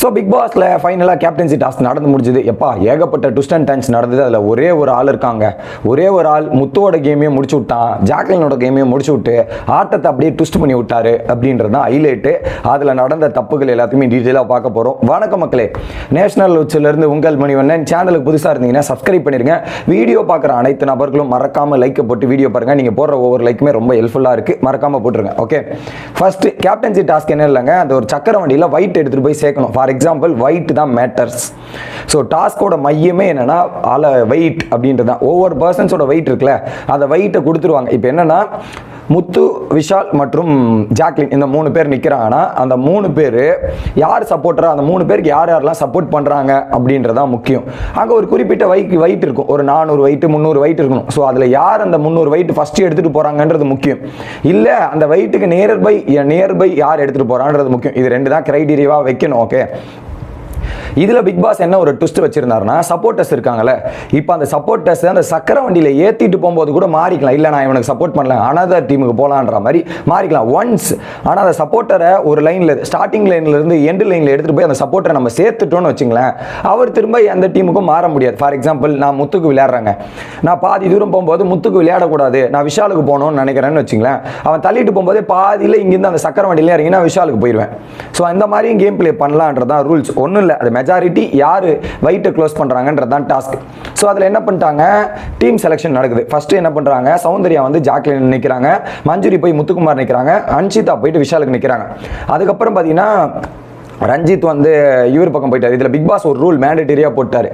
So big பாஸில் ஃபைனலாக captaincy task நடந்து முடிஞ்சுது. எப்பா ஏகப்பட்ட ட்விஸ்ட் அண்ட் டன்ஸ் நடந்தது. அதில் ஒரே ஒரு ஆள் இருக்காங்க. ஒரே ஒரு ஆள் முத்துவோட கேமையும் முடிச்சு விட்டான். ஜாக்லினோட கேமையும் முடிச்சு விட்டு ஆட்டத்தை அப்படியே ட்விஸ்ட் பண்ணி விட்டாரு அப்படின்றது தான் ஹைலைட்டு அதில் நடந்த தப்புகள் எல்லாத்தையுமே டீட்டெயிலாக பார்க்க போகிறோம் வணக்கம் மக்களே. நேஷனல் உச்சிலிருந்து உங்கள் மணிவண்ணன் சேனலுக்கு புதுசாக இருந்தீங்கன்னா சப்ஸ்கிரைப் பண்ணிடுங்க வீடியோ பார்க்குற அனைத்து நபர்களும் மறக்காமல் லைக்கை போட்டு வீடியோ பாருங்கள் நீங்கள் போடுற ஒவ்வொரு லைக்குமே ரொம்ப ஹெல்ப்ஃபுல்லாக இருக்குது மறக்காமல் போட்டுருங்க. ஓகே ஃபர்ஸ்ட் கேப்டன்சி டாஸ்க் என்ன இல்லைங்க? அந்த ஒரு சக்கர வண்டியில் ஒயிட் எடுத்துகிட்டு போய் சேர்க்கணும். ஃபார் எக்ஸாம்பிள் வைட் தான் மேட்டர்ஸ் ஸோ டாஸ்கோட மையமே என்னென்னா அல வெயிட் அப்படின்றது தான் ஒவ்வொரு பர்சன்ஸோட வெயிட் இருக்குல்ல அந்த வெயிட்டை கொடுத்துருவாங்க. இப்போ என்னென்னா முத்து விஷால் மற்றும் ஜாக்லின் இந்த மூணு பேர் நிற்கிறாங்கன்னா அந்த மூணு பேர் யார் சப்போர்ட்டராக அந்த மூணு பேருக்கு யார் யாரெல்லாம் சப்போர்ட் பண்ணுறாங்க அப்படின்றதான் முக்கியம். அங்கே ஒரு குறிப்பிட்ட வைக் வெயிட் இருக்கும். ஒரு நானூறு வெயிட் முந்நூறு வெயிட் இருக்கணும். ஸோ அதில் யார் அந்த முந்நூறு வெயிட் ஃபஸ்ட்டு எடுத்துகிட்டு போகிறாங்கன்றது முக்கியம். இல்லை அந்த வெயிட்டுக்கு நியர்பை நியர்பை யார் எடுத்துகிட்டு போகிறான்றது முக்கியம். இது ரெண்டு தான் க்ரைடீரியாவாக வைக்கணும் ஓகே Right. இதில் பிக் பாஸ் என்ன ஒரு ட்விஸ்ட் வச்சிருந்தாருன்னா சப்போர்ட்டர்ஸ் இருக்காங்கல்ல. இப்போ அந்த சப்போர்ட்டர்ஸ் அந்த சக்கர வண்டியில் ஏற்றிட்டு போகும்போது கூட மாறிக்கலாம். இல்லை நான் இவனுக்கு சப்போர்ட் பண்ணல அனதர் டீமுக்கு போகலான்ற மாதிரி மாறிக்கலாம். ஒன்ஸ் ஆனால் அந்த சப்போர்ட்டரை ஒரு லைனில் ஸ்டார்டிங் லைனில் இருந்து எண்டு லைனில் எடுத்துகிட்டு போய் அந்த சப்போர்ட்டரை நம்ம சேர்த்துட்டோம்னு வச்சுங்களேன் அவர் திரும்ப எந்த டீமுக்கும் மாற முடியாது. ஃபார் எக்ஸாம்பிள் நான் முத்துக்கு விளையாடுறாங்க. நான் பாதி தூரம் போகும்போது முத்துக்கு விளையாடக்கூடாது. நான் விஷாலுக்கு போகணும்னு நினைக்கிறேன்னு வச்சுங்களேன். அவன் தள்ளிட்டு போகும்போதே பாதியில் இங்கேருந்து அந்த சக்கர வண்டியில் இறங்கி நான் விஷாலுக்கு போயிடுவேன் ஸோ அந்த மாதிரியும் கேம் பிளே பண்ணலான்றது தான் ரூல்ஸ் ஒன்றும் இல்லை. அது மெஜாரிட்டி யார் வெயிட்டை க்ளோஸ் பண்ணுறாங்கன்றது தான் டாஸ்க் ஸோ அதில் என்ன பண்ணிட்டாங்க? டீம் செலெக்ஷன் நடக்குது. ஃபஸ்ட்டு என்ன பண்ணுறாங்க சௌந்தர்யா வந்து ஜாக்லின் நிற்கிறாங்க மஞ்சுரி போய் முத்துக்குமார் நிற்கிறாங்க அன்ஷிதா போயிட்டு விஷாலுக்கு நிற்கிறாங்க அதுக்கப்புறம் பார்த்தீங்கன்னா ரஞ்சித் வந்து இவர் பக்கம் போயிட்டார். இதில் பிக் பாஸ் ஒரு ரூல் மேண்டேட்டரியாக போட்டார்.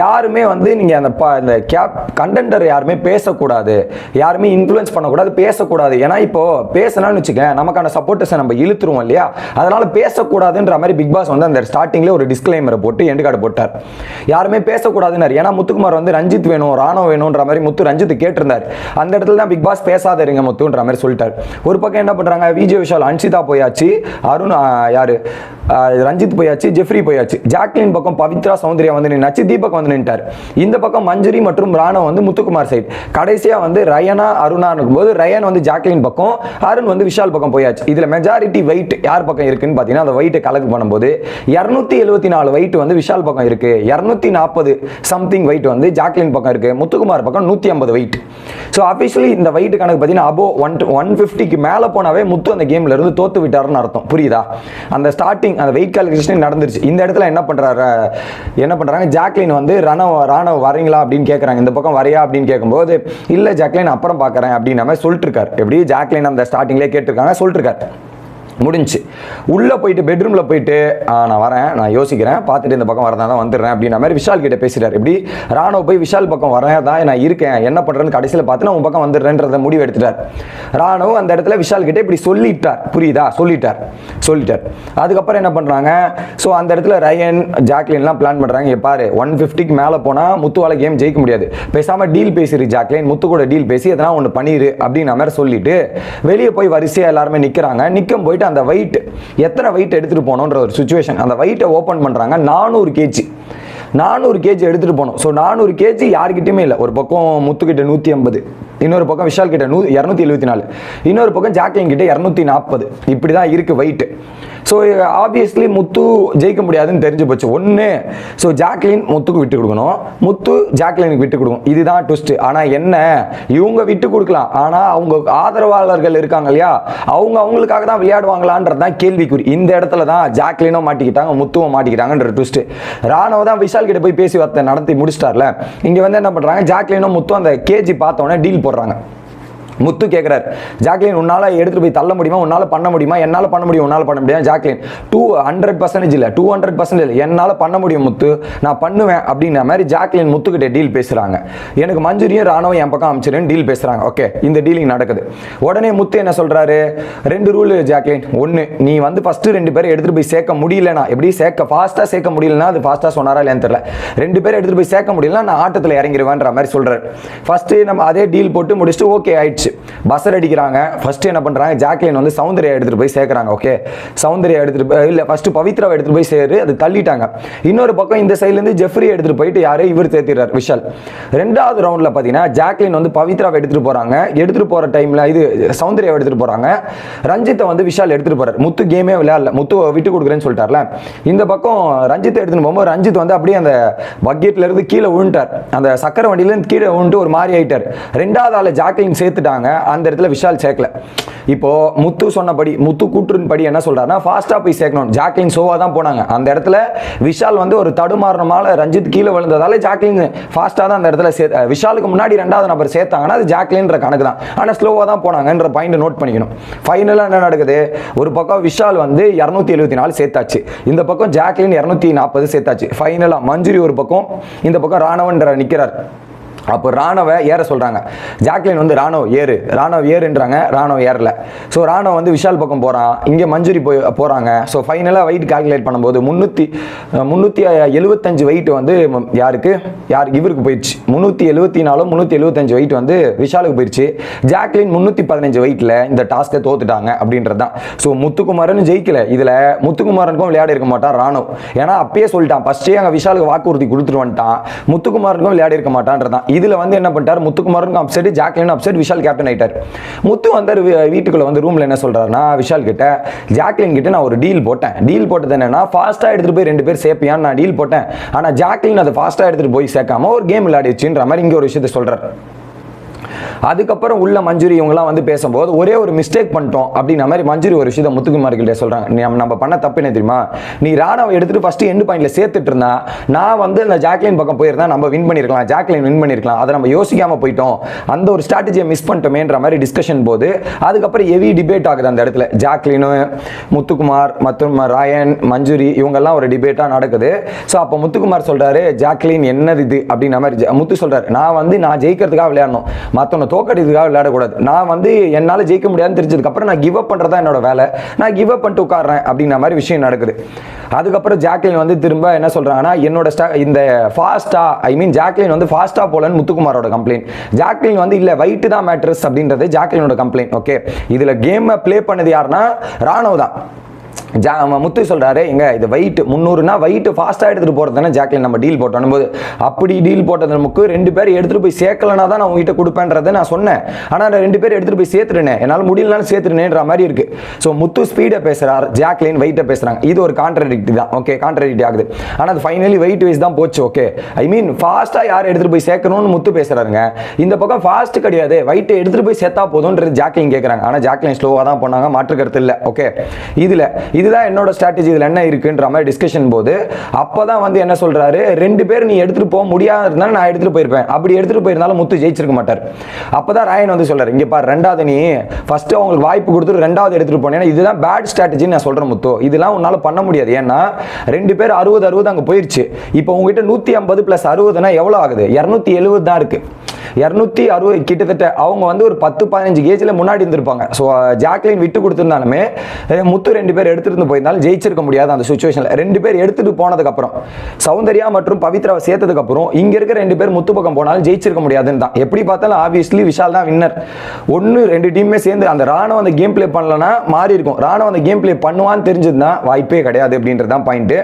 யாருமே வந்து நீங்கள் அந்த ப இந்த கேப் கண்டென்டர் யாருமே பேசக்கூடாது. யாருமே இன்ஃப்ளூயன்ஸ் பண்ணக்கூடாது பேசக்கூடாது. ஏன்னா இப்போ பேசலாம்னு வச்சுக்கேன் நமக்கான சப்போர்ட்டர்ஸை நம்ம இழுத்துருவோம் இல்லையா? அதனால் பேசக்கூடாதுன்ற மாதிரி பிக் பாஸ் வந்து அந்த ஸ்டார்டிங்லேயே ஒரு டிஸ்க்ளைமரை போட்டு எண்டு கார்டு போட்டார். யாருமே பேசக்கூடாதுன்னாரு. ஏன்னா முத்துக்குமார் வந்து ரஞ்சித் வேணும் ராணம் வேணுன்ற மாதிரி முத்து ரஞ்சித் கேட்டிருந்தார். அந்த இடத்துல தான் பிக் பாஸ் பேசாத இருங்க முத்துன்ற மாதிரி சொல்லிட்டார். ஒரு பக்கம் என்ன பண்ணுறாங்க விஜய் விஷால் அன்சிதா போயாச்சு. அருண் யார்? ரஞ்சித் போயாச்சு ஜெஃப்ரி போயாச்சு. ஜாக்லின் பக்கம் பவித்ரா சௌந்தர்யா வந்து நின்னாச்சு தீபக் வந்து நின்ட்டார். இந்த பக்கம் மஞ்சுரி மற்றும் ராணா வந்து முத்துக்குமார் சைட் கடைசியாக வந்து ரயனா அருணா இருக்கும்போது ரயன் வந்து ஜாக்லின் பக்கம் அருண் வந்து விஷால் பக்கம் போயாச்சு. இதில் மெஜாரிட்டி வெயிட் யார் பக்கம் இருக்குன்னு பார்த்தீங்கன்னா அந்த வெயிட்டை கலக்கு பண்ணும்போது இரநூத்தி எழுபத்தி நாலு வெயிட் வந்து விஷால் பக்கம் இருக்கு. இரநூத்தி நாற்பது சம்திங் வெயிட் வந்து ஜாக்லின் பக்கம் இருக்கு. முத்துக்குமார் பக்கம் நூற்றி ஐம்பது வெயிட் ஸோ அஃபிஷியலி இந்த வெயிட் கணக்கு பார்த்தீங்கன்னா அபோ ஒன் ஒன் ஃபிஃப்டிக்கு மேலே போனாவே முத்து அந்த கேம்ல இருந்து தோத்து விட்டாருன்னு அர்த்தம். புரியுதா? அந்த ஸ்டார்டிங் அந்த வெயிட் கால்குலேஷன் நடந்துருச்சு. இந்த இடத்துல என்ன பண்ணுறாரு என்ன பண்ணுறாங்க ஜாக்லின் வந்து ரணவ் ராணவ் வரீங்களா? அப்படின்னு கேட்குறாங்க இந்த பக்கம் வரையா அப்படின்னு கேட்கும்போது இல்லை ஜாக்லின் அப்புறம் பார்க்குறேன் அப்படின்னு மாதிரி சொல்லிட்டுருக்காரு எப்படி ஜாக்லின் அந்த ஸ்டார்டிங்லேயே கேட்டிருக்காங்க சொல்லிட்டுருக்காரு முடிஞ்சு உள்ளே போயிட்டு பெட்ரூமில் போயிட்டு நான் வரேன் நான் யோசிக்கிறேன் பார்த்துட்டு இந்த பக்கம் வரதான் தான் வந்துடுறேன் அப்படின்ற மாதிரி விஷால் கிட்ட பேசுகிறார் இப்படி ராணுவ போய் விஷால் பக்கம் வரேன் தான் நான் இருக்கேன் என்ன பண்ணுறேன்னு கடைசியில் பார்த்து நான் உன் பக்கம் வந்துடுறேன்றத முடிவு எடுத்துட்டார். ராணுவ அந்த இடத்துல விஷால் கிட்ட இப்படி சொல்லிட்டார். புரியுதா? சொல்லிட்டார். சொல்லிட்டார். அதுக்கப்புறம் என்ன பண்ணுறாங்க ஸோ அந்த இடத்துல ரயன் ஜாக்லின்லாம் பிளான் பண்ணுறாங்க பாரு ஒன் ஃபிஃப்டிக்கு மேலே போனால் முத்துவால கேம் ஜெயிக்க முடியாது. பேசாமல் டீல் பேசிரு ஜாக்லின் முத்து கூட டீல் பேசி எதனா ஒன்று பண்ணிடு அப்படின்ற மாதிரி சொல்லிட்டு வெளியே போய் வரிசையாக எல்லாருமே நிற்கிறாங்க நிற்கும் போயிட்டு அந்த வெயிட் எத்தனை வெயிட் எடுத்துகிட்டு போகணுன்ற ஒரு சுச்சுவேஷன் அந்த வெயிட்டை ஓப்பன் பண்ணுறாங்க நானூறு கேஜி நானூறு கேஜி எடுத்துகிட்டு போனோம் ஸோ நானூறு கேஜி யார்கிட்டயுமே இல்லை. ஒரு பக்கம் முத்துக்கிட்ட நூற்றி ஐம்பது. இன்னொரு பக்கம் விஷால் கிட்ட நூ இரநூத்தி எழுபத்தி நாலு. இன்னொரு பக்கம் ஜாக்லின் கிட்ட இரநூத்தி நாற்பது இப்படி தான் இருக்குது வெயிட்டு ஸோ ஆப்வியஸ்லி முத்து ஜெயிக்க முடியாதுன்னு தெரிஞ்சு போச்சு. ஒன்று ஸோ ஜாக்லின் முத்துக்கு விட்டு கொடுக்கணும். முத்து ஜாக்லினுக்கு விட்டு கொடுக்கணும். இதுதான் ட்விஸ்ட் ஆனால் என்ன? இவங்க விட்டு கொடுக்கலாம். ஆனால் அவங்க ஆதரவாளர்கள் இருக்காங்க இல்லையா? அவங்க அவங்களுக்காக தான் விளையாடுவாங்களான்றது தான் கேள்விக்குறி. இந்த இடத்துல தான் ஜாக்லினும் மாட்டிக்கிட்டாங்க முத்துவும் மாட்டிக்கிட்டாங்கன்ற ட்விஸ்ட் ராணுவ தான் விஷால் கிட்ட போய் பேசி வார்த்தை நடத்தி முடிச்சிட்டார்ல. இங்கே வந்து என்ன பண்ணுறாங்க ஜாக்லினும் முத்தும் அந்த கேஜி பார்த்தோன்னே டீல் போடுறாங்க. முத்து கேட்குறாரு ஜாக்லின் உன்னால் எடுத்துகிட்டு போய் தள்ள முடியுமா? உன்னால் பண்ண முடியுமா? என்னால் பண்ண முடியும் உன்னால் பண்ண முடியும் ஜாக்லின். டூ ஹண்ட்ரட் பர்சன்டேஜ் இல்லை டூ ஹண்ட்ரட் பர்சன்டேஜ் இல்லை. என்னால் பண்ண முடியும் முத்து. நான் பண்ணுவேன் அப்படின்ற மாதிரி ஜாக்லின் முத்துக்கிட்ட டீல் பேசுகிறாங்க எனக்கு மஞ்சுரியும் ராணுவம் என் பக்கம் அமைச்சிருன்னு டீல் பேசுகிறாங்க ஓகே இந்த டீலிங் நடக்குது. உடனே முத்து என்ன சொல்கிறாரு ரெண்டு ரூல் ஜாக்லின். ஒன்று நீ வந்து ஃபஸ்ட்டு ரெண்டு பேரும் எடுத்துகிட்டு போய் சேர்க்க முடியலனா எப்படி சேர்க்க ஃபாஸ்ட்டாக சேர்க்க முடியலனா அது ஃபாஸ்ட்டாக சொன்னாரா இல்லையான்னு தெரியல. ரெண்டு பேரும் எடுத்துகிட்டு போய் சேர்க்க முடியலனா நான் ஆட்டத்தில் இறங்கிடுவேன்ற மாதிரி சொல்கிறார் ஃபஸ்ட்டு நம்ம அதே டீல் போட்டு முடிச்சுட்டு ஓகே ஆயிடுச்சு. போயிடுச்சு பஸ்ஸர் அடிக்கிறாங்க. ஃபஸ்ட்டு என்ன பண்ணுறாங்க ஜாக்லின் வந்து சௌந்தர்யா எடுத்துகிட்டு போய் சேர்க்குறாங்க ஓகே சௌந்தர்யா எடுத்துகிட்டு போய் இல்லை ஃபஸ்ட்டு பவித்ராவை எடுத்துகிட்டு போய் சேரு அது தள்ளிட்டாங்க. இன்னொரு பக்கம் இந்த சைட்லேருந்து ஜெஃப்ரி எடுத்துகிட்டு போயிட்டு யாரே இவர் சேர்த்திடுறார் விஷால். ரெண்டாவது ரவுண்டில் பார்த்தீங்கன்னா ஜாக்லின் வந்து பவித்ராவை எடுத்துகிட்டு போகிறாங்க எடுத்துகிட்டு போகிற டைமில் இது சௌந்தர்யாவை எடுத்துகிட்டு போகிறாங்க ரஞ்சித்தை வந்து விஷால் எடுத்துகிட்டு போகிறார் முத்து கேமே விளையாடல முத்து விட்டு கொடுக்குறேன்னு சொல்லிட்டார்ல. இந்த பக்கம் ரஞ்சித்தை எடுத்துகிட்டு போகும்போது ரஞ்சித் வந்து அப்படியே அந்த பக்கெட்லேருந்து கீழே விழுந்துட்டார். அந்த சக்கரை வண்டியிலேருந்து கீழே விழுந்துட்டு ஒரு மாதிரி ஆகிட்டார் ரெண்டாவது ஆளை ஜாக்லின் சேர்த்துட்டாங்க. அந்த இடத்துல விஷால் சேர்க்கல. இப்போ முத்து சொன்னபடி முத்து கூற்றுன் படி என்ன சொல்றாருன்னா ஃபாஸ்ட்டாக போய் சேர்க்கணும். ஜாக்லின் சோவா தான் போனாங்க. அந்த இடத்துல விஷால் வந்து ஒரு தடுமாறினால ரஞ்சித் கீழே விழுந்ததால ஜாக்லின் ஃபாஸ்ட்டாக தான் அந்த இடத்துல சே விஷாலுக்கு முன்னாடி ரெண்டாவது நபர் சேர்த்தாங்கன்னா அது ஜாக்லின்ற கணக்கு தான். ஆனால் ஸ்லோவாக தான் போனாங்கன்ற பாயிண்ட் நோட் பண்ணிக்கணும். ஃபைனலாக என்ன நடக்குது? ஒரு பக்கம் விஷால் வந்து இரநூத்தி எழுபத்தி நாலு சேர்த்தாச்சு. இந்த பக்கம் ஜாக்லின் இரநூத்தி நாற்பது சேர்த்தாச்சு. ஃபைனலாக மஞ்சுரி ஒரு பக்கம் இந்த பக்கம் ராணவன்ற நிற்கிறார் அப்போ ராணுவ ஏற சொல்கிறாங்க ஜாக்லின் வந்து ராணவ் ஏறு. ராணுவ ஏறுன்றாங்க. ராணவ் ஏறல. ஸோ ராணுவ வந்து விஷால் பக்கம் போகிறான் இங்கே மஞ்சுரி போய் போகிறாங்க ஸோ ஃபைனலாக வெயிட் கால்குலேட் பண்ணும்போது முந்நூற்றி முந்நூற்றி எழுபத்தஞ்சு வெயிட் வந்து யாருக்கு? யாருக்கு இவருக்கு போயிடுச்சு. முந்நூற்றி எழுபத்தி நாலோ முந்நூற்றி எழுபத்தஞ்சு வெயிட் வந்து விஷாலுக்கு போயிடுச்சு. ஜாக்லின் முந்நூற்றி பதினஞ்சு வெயிட்டில் இந்த டாஸ்க்கை தோத்துட்டாங்க அப்படின்றது தான் ஸோ முத்துக்குமாரன் ஜெயிக்கல. இதில் முத்துக்குமாரனுக்கும் விளையாடி இருக்க மாட்டான் ராணுவ. ஏன்னா அப்பயே சொல்லிட்டான். ஃபஸ்ட்டே அங்கே விஷாலுக்கு வாக்குறுதி கொடுத்துட்டு வந்துட்டான். முத்துக்குமாரனுக்கும் விளையாடி இருக்க மாட்டான்றதான் இதில் வந்து என்ன பண்ணிட்டார்? முத்துக்குமாரனுக்கும் upset Jacqueline upset Vishal captain ஆகிட்டார் முத்து வந்தார் வீட்டுக்குள்ளே வந்து ரூமில் என்ன சொல்கிறாருன்னா விஷால் கிட்ட ஜாக்லின் கிட்ட நான் ஒரு டீல் போட்டேன். டீல் போட்டது என்னன்னா ஃபாஸ்ட்டாக எடுத்துகிட்டு போய் ரெண்டு பேர் சேர்ப்பியான்னு நான் டீல் போட்டேன். ஆனால் ஜாக்லின் அதை ஃபாஸ்ட்டாக எடுத்துகிட்டு போய் சேர்க்காம ஒரு கேம் விளையாடிச்சுன்ற மாதிரி இங்கே ஒரு விஷயத்தை சொல்கிறார் அதுக்கப்புறம் உள்ள மஞ்சுரி இவங்கலாம் வந்து பேசும்போது ஒரே ஒரு மிஸ்டேக் பண்ணிட்டோம் அப்படின்ற மாதிரி மஞ்சுரி ஒரு விஷயத்தை முத்துக்குமார் கிட்ட நீ நம்ம- பண்ண தப்பு என்ன தெரியுமா? நீ ராணாவை எடுத்துட்டு ஃபர்ஸ்ட் எண்டு பாயிண்ட்ல சேர்த்துட்டு இருந்தா நான் வந்து அந்த ஜாக்லின் பக்கம் போயிருந்தா நம்ம வின் பண்ணிருக்கலாம் ஜாக்லின் வின் பண்ணிருக்கலாம். அதை நம்ம யோசிக்காம போயிட்டோம். அந்த ஒரு ஸ்ட்ராட்டஜியை மிஸ் பண்ணிட்டோமேன்ற மாதிரி டிஸ்கஷன் போது அதுக்கப்புறம் ஹெவி டிபேட் ஆகுது அந்த இடத்துல. ஜாக்லினு முத்துக்குமார் மற்றும் ராயன் மஞ்சுரி இவங்கெல்லாம் ஒரு டிபேட்டாக நடக்குது. ஸோ அப்போ முத்துக்குமார் சொல்றாரு ஜாக்லின் என்னது இது? அப்படின்ற மாதிரி முத்து சொல்றாரு நான் வந்து நான் ஜெயிக்கிறதுக்காக விளையாடணும். மற்றவனை தோக்கடிக்கிறதுக்காக விளையாடக்கூடாது. நான் வந்து என்னால் ஜெயிக்க முடியாதுன்னு தெரிஞ்சதுக்கப்புறம் நான் கிவ் அப் பண்ணுறது தான் என்னோட வேலை. நான் கிவ் அப் பண்ணிட்டு உட்காடுறேன் அப்படின்ற மாதிரி விஷயம் நடக்குது. அதுக்கப்புறம் ஜாக்லின் வந்து திரும்ப என்ன சொல்றாங்கன்னா என்னோட ஸ்டா இந்த ஃபாஸ்டா ஐ மீன் ஜாக்லின் வந்து ஃபாஸ்டா போலன்னு முத்துக்குமாரோட கம்ப்ளைண்ட் ஜாக்லின் வந்து இல்லை வைட்டு தான் மேட்ரஸ் அப்படின்றது ஜாக்லினோட கம்ப்ளைண்ட் ஓகே இதுல கேமை ப்ளே பண்ணது யாருன்னா ராணுவ தான். ஜா முத்து சொல்கிறாரு எங்க இது வெயிட் முந்நூறுனா வெயிட் ஃபாஸ்ட்டாக எடுத்துகிட்டு போகிறது தானே ஜாக்லின் நம்ம டீல் போட்டோம். போது அப்படி டீல் போட்டது நமக்கு ரெண்டு பேரும் எடுத்துகிட்டு போய் சேர்க்கலனா தான் நான் உங்ககிட்ட கொடுப்பேன்றதை நான் சொன்னேன். ஆனால் நான் ரெண்டு பேரும் எடுத்துகிட்டு போய் சேர்த்துருனேன் என்னால் முடியலனாலும் சேர்த்துருனேன்ற மாதிரி இருக்கு. ஸோ முத்து ஸ்பீடை பேசுகிறார் ஜாக்லின் வெயிட்டை பேசுகிறாங்க இது ஒரு கான்ட்ரடிக்ட் தான் ஓகே கான்ட்ரடிக்ட் ஆகுது. ஆனால் அது ஃபைனலி வெயிட் வைஸ் தான் போச்சு ஓகே ஐ மீன் ஃபாஸ்ட்டாக யார் எடுத்துகிட்டு போய் சேர்க்கணும்னு முத்து பேசுகிறாருங்க இந்த பக்கம் ஃபாஸ்ட் கிடையாது வெயிட்டை எடுத்துட்டு போய் சேர்த்தா போதும்ன்றது ஜாக்லின் கேட்குறாங்க ஆனால் ஜாக்லின் ஸ்லோவாக தான் போனாங்க மாற்று கருத்து இல்லை ஓகே இதில் இதுதான் என்னோட ஸ்ட்ராட்டஜி இதில் என்ன இருக்குன்ற மாதிரி டிஸ்கஷன் போது அப்போ தான் வந்து என்ன சொல்கிறாரு ரெண்டு பேர் நீ எடுத்துகிட்டு போக முடியாத இருந்தாலும் நான் எடுத்துகிட்டு போயிருப்பேன். அப்படி எடுத்துகிட்டு போயிருந்தாலும் முத்து ஜெயிச்சிருக்க மாட்டார். அப்போ தான் ராயன் வந்து சொல்கிறார் இங்கே பார் ரெண்டாவது நீ ஃபஸ்ட்டு அவங்களுக்கு வாய்ப்பு கொடுத்துட்டு ரெண்டாவது எடுத்துட்டு போனேன்னா இதுதான் பேட் ஸ்ட்ராட்டஜின்னு நான் சொல்கிறேன் முத்து. இதெல்லாம் உன்னால் பண்ண முடியாது. ஏன்னா ரெண்டு பேர் அறுபது அறுபது அங்கே போயிடுச்சு இப்போ உங்ககிட்ட நூற்றி ஐம்பது ப்ளஸ் அறுபதுனா எவ்வளோ ஆகுது? இரநூத்தி எழுபது தான் இருக்குது இரநூத்தி அறுபது கிட்டத்தட்ட அவங்க வந்து ஒரு பத்து பதினஞ்சு கேஜில் முன்னாடி இருந்திருப்பாங்க. ஸோ ஜாக்லின் விட்டு கொடுத்துருந்தாலுமே முத்து ரெண்டு பேர் எடுத்துருந்து போயிருந்தாலும் ஜெயிச்சிருக்க முடியாது அந்த சுச்சுவேஷனில் ரெண்டு பேர் எடுத்துட்டு போனதுக்கப்புறம் சௌந்தர்யா மற்றும் பவித்ராவை சேர்த்ததுக்கப்புறம் இங்கே இருக்கிற ரெண்டு பேர் முத்து பக்கம் போனாலும் ஜெயிச்சிருக்க முடியாதுன்னு தான். எப்படி பார்த்தாலும் ஆப்வியஸ்லி விஷால் தான் வின்னர் ஒன்று ரெண்டு டீமுமே சேர்ந்து அந்த ராணுவம் அந்த கேம் ப்ளே பண்ணலன்னா மாறி இருக்கும். ராணுவம் அந்த கேம் ப்ளே பண்ணுவான்னு தெரிஞ்சதுன்னா வாய்ப்பே கிடையாது அப்படின்றது தான் பாயிண்ட்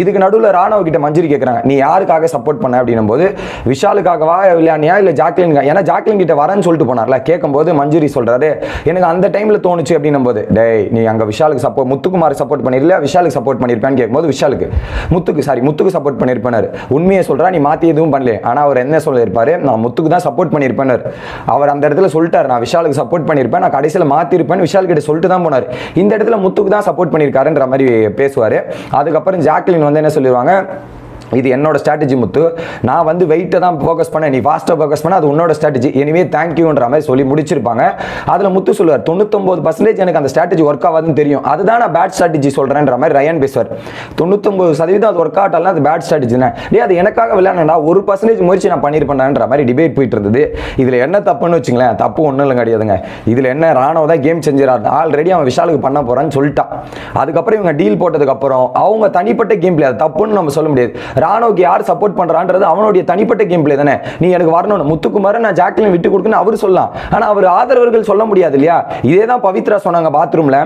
இதுக்கு நடுவில் ராணுவ கிட்ட மஞ்சரி கேட்குறாங்க நீ யாருக்காக சப்போர்ட் பண்ண? அப்படின்னும் போது விஷாலுக்காகவா விளையாடியா இல்லை ஜாக்லின் ஏன்னா ஜாக்லின் கிட்ட வரேன்னு சொல்லிட்டு போனார்ல. கேட்கும்போது மஞ்சுரி சொல்றாரு எனக்கு அந்த டைம்ல தோணுச்சு அப்படின்னும் போது டேய் நீ அங்க விஷாலுக்கு சப்போர்ட் முத்துக்குமார் சப்போர்ட் பண்ணிருல விஷாலுக்கு சப்போர்ட் பண்ணிருப்பேன்னு கேட்கும்போது விஷாலுக்கு. முத்துக்கு சாரி முத்துக்கு சப்போர்ட் பண்ணிருப்பாரு. உண்மையை சொல்றா நீ மாத்தி எதுவும் பண்ணல ஆனா அவர் என்ன சொல்லியிருப்பாரு? நான் முத்துக்கு தான் சப்போர்ட் பண்ணியிருப்பேன் அவர் அந்த இடத்துல சொல்லிட்டாரு நான் விஷாலுக்கு சப்போர்ட் பண்ணியிருப்பேன் நான் கடைசியில் மாத்திருப்பேன் விஷால் கிட்ட சொல்லிட்டு தான் போனார். இந்த இடத்துல முத்துக்கு தான் சப்போர்ட் பண்ணியிருக்காருன்ற மாதிரி பேசுவார். அதுக்கப்புறம் ஜாக்லின் வந்து என்ன சொல்லிடுவாங்க இது என்னோட ஸ்ட்ராட்டஜி முத்து. நான் வந்து வெயிட்டை தான் ஃபோக்கஸ் பண்ணேன். நீ ஃபாஸ்ட்டாக ஃபோக்கஸ் பண்ண அது உன்னோட ஸ்ட்ராட்டஜி எனிவே தேங்க்யூன்ற மாதிரி சொல்லி முடிச்சிருப்பாங்க. அதில் முத்து சொல்லுவார் தொண்ணூத்தொம்பது பர்சன்டேஜ் எனக்கு அந்த ஸ்ட்ராட்டஜி ஒர்க் ஆகாதுன்னு தெரியும். அதுதான் நான் பேட் ஸ்ட்ராட்டஜி சொல்கிறேன்ற மாதிரி ரயன் பேசுவார். தொண்ணூத்தொம்பது சதவீதம் அது ஒர்க் ஆகலாம் அது பேட் ஸ்ட்ராட்டஜினே டே அது எனக்காக விளையாடா ஒரு பர்சன்டேஜ் முயற்சி நான் பண்ணியிருப்பேன்ன்ற மாதிரி டிபேட் போயிட்டு இருந்தது. இதில் என்ன தப்புன்னு வச்சுங்களேன் தப்பு ஒன்றும் இல்லை கிடையாதுங்க இதில் என்ன ராணுவ தான் கேம் செஞ்சிடாரு. ஆல்ரெடி அவன் விஷாலுக்கு பண்ண போகிறான்னு சொல்லிட்டான். அதுக்கப்புறம் இவங்க டீல் போட்டதுக்கப்புறம் அவங்க தனிப்பட்ட கேம் பிளே அது தப்புன்னு நம்ம சொல்ல முடியாது. ராணுவுக்கு யார் சப்போர்ட் பண்ணுறான்றது அவனுடைய தனிப்பட்ட கேம் பிளே தானே. நீ எனக்கு வரணும் முத்துக்குமார நான் ஜாக்லின் விட்டு கொடுக்குன்னு அவர் சொல்லலாம். ஆனால் அவர் ஆதரவர்கள் சொல்ல முடியாது இல்லையா? இதே தான் பவித்ரா சொன்னாங்க பாத்ரூமில்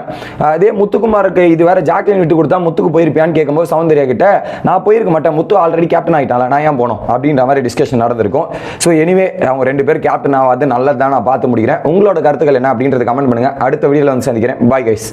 அதே முத்துக்குமாருக்கு இது வேற ஜாக்லின் விட்டு கொடுத்தா முத்துக்கு போயிருப்பியான்னு கேட்கும்போது சௌந்தர்யா கிட்ட நான் போயிருக்க மாட்டேன். முத்து ஆல்ரெடி கேப்டன் ஆகிட்டால நான் ஏன் போனோம் அப்படின்ற மாதிரி டிஸ்கஷன் நடந்திருக்கும். ஸோ எனிவே அவங்க ரெண்டு பேர் கேப்டன் ஆகாது நல்லது தான் நான் பார்த்து முடிக்கிறேன். உங்களோட கருத்துக்கள் என்ன அப்படின்றது கமெண்ட் பண்ணுங்கள் அடுத்த வீடியோவில் வந்து சந்திக்கிறேன். Bye guys